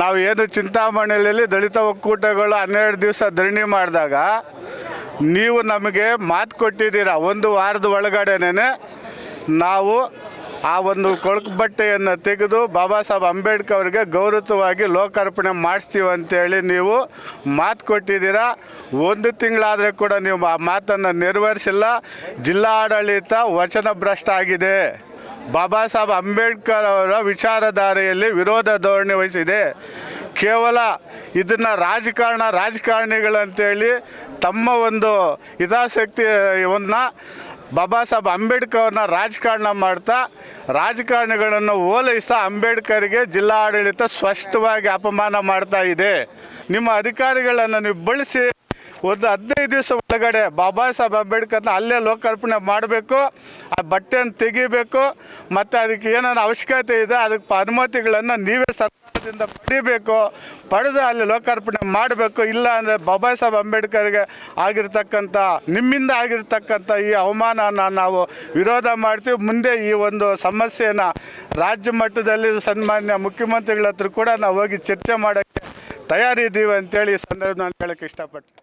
ನಾವು ಏನು ಚಿಂತಾಮಣಿಯಲ್ಲಿ ದಲಿತ ಒಕ್ಕೂಟಗಳು ಹನ್ನೆರಡು ದಿವಸ ಧರಣಿ ಮಾಡಿದಾಗ ನೀವು ನಮಗೆ ಮಾತು ಕೊಟ್ಟಿದ್ದೀರ ಒಂದು ವಾರದ ಒಳಗಡೆನೇ ನಾವು ಆ ಒಂದು ಕೊಳಕು ಬಟ್ಟೆಯನ್ನು ತೆಗೆದು ಬಾಬಾ ಸಾಹೇಬ್ ಅಂಬೇಡ್ಕರ್ ಅವರಿಗೆ ಗೌರವವಾಗಿ ಲೋಕಾರ್ಪಣೆ ಮಾಡಿಸ್ತೀವಿ ಅಂತೇಳಿ ನೀವು ಮಾತು ಕೊಟ್ಟಿದ್ದೀರಾ. ಒಂದು ತಿಂಗಳಾದರೆ ಕೂಡ ನೀವು ಆ ಮಾತನ್ನು ನೆರವೇರಿಸಿಲ್ಲ. ಜಿಲ್ಲಾ ಆಡಳಿತ ವಚನ ಭ್ರಷ್ಟ ಆಗಿದೆ. ಬಾಬಾ ಸಾಹೇಬ್ ಅಂಬೇಡ್ಕರ್ ಅವರ ವಿಚಾರಧಾರೆಯಲ್ಲಿ ವಿರೋಧ ಧೋರಣೆ ವಹಿಸಿದೆ. ಕೇವಲ ಇದನ್ನು ರಾಜಕಾರಣ ರಾಜಕಾರಣಿಗಳಂತೇಳಿ ತಮ್ಮ ಒಂದು ಹಿತಾಸಕ್ತಿಯನ್ನ ಬಾಬಾ ಸಾಹೇಬ್ ಅಂಬೇಡ್ಕರ್ ಅವ್ರನ್ನ ರಾಜಕಾರಣ ಮಾಡ್ತಾ, ರಾಜಕಾರಣಿಗಳನ್ನು ಓಲೈಸ್ತಾ ಅಂಬೇಡ್ಕರ್ಗೆ ಜಿಲ್ಲಾ ಆಡಳಿತ ಸ್ಪಷ್ಟವಾಗಿ ಅಪಮಾನ ಮಾಡ್ತಾ ಇದೆ. ನಿಮ್ಮ ಅಧಿಕಾರಿಗಳನ್ನು ನೀವು ಬಳಸಿ. ಒಂದು ಹದಿನೈದು ದಿವಸ ಒಳಗಡೆ ಬಾಬಾ ಸಾಹೇಬ್ ಅಂಬೇಡ್ಕರ್ನ ಅಲ್ಲೇ ಲೋಕಾರ್ಪಣೆ ಮಾಡಬೇಕು, ಆ ಬಟ್ಟೆಯನ್ನು ತೆಗಿಬೇಕು, ಮತ್ತು ಅದಕ್ಕೆ ಏನಾದ್ರು ಅವಶ್ಯಕತೆ ಇದೆ, ಅದಕ್ಕೆ ಅನುಮತಿಗಳನ್ನು ನೀವೇ ಸರ್ಕಾರದಿಂದ ಪಡಿಬೇಕು. ಪಡೆದು ಅಲ್ಲಿ ಲೋಕಾರ್ಪಣೆ ಮಾಡಬೇಕು. ಇಲ್ಲ ಅಂದರೆ ಬಾಬಾ ಸಾಹೇಬ್ ಅಂಬೇಡ್ಕರ್ಗೆ ಆಗಿರ್ತಕ್ಕಂಥ, ನಿಮ್ಮಿಂದ ಆಗಿರ್ತಕ್ಕಂಥ ಈ ಅವಮಾನನ ನಾವು ವಿರೋಧ ಮಾಡ್ತೀವಿ. ಮುಂದೆ ಈ ಒಂದು ಸಮಸ್ಯೆನ ರಾಜ್ಯ ಮಟ್ಟದಲ್ಲಿ ಸನ್ಮಾನ್ಯ ಮುಖ್ಯಮಂತ್ರಿಗಳ ಹತ್ರ ಕೂಡ ನಾವು ಹೋಗಿ ಚರ್ಚೆ ಮಾಡೋಕ್ಕೆ ತಯಾರಿದ್ದೀವಿ ಅಂತೇಳಿ ಈ ಸಂದರ್ಭ ನಾನು ಹೇಳೋಕ್ಕೆ ಇಷ್ಟಪಡ್ತೀನಿ.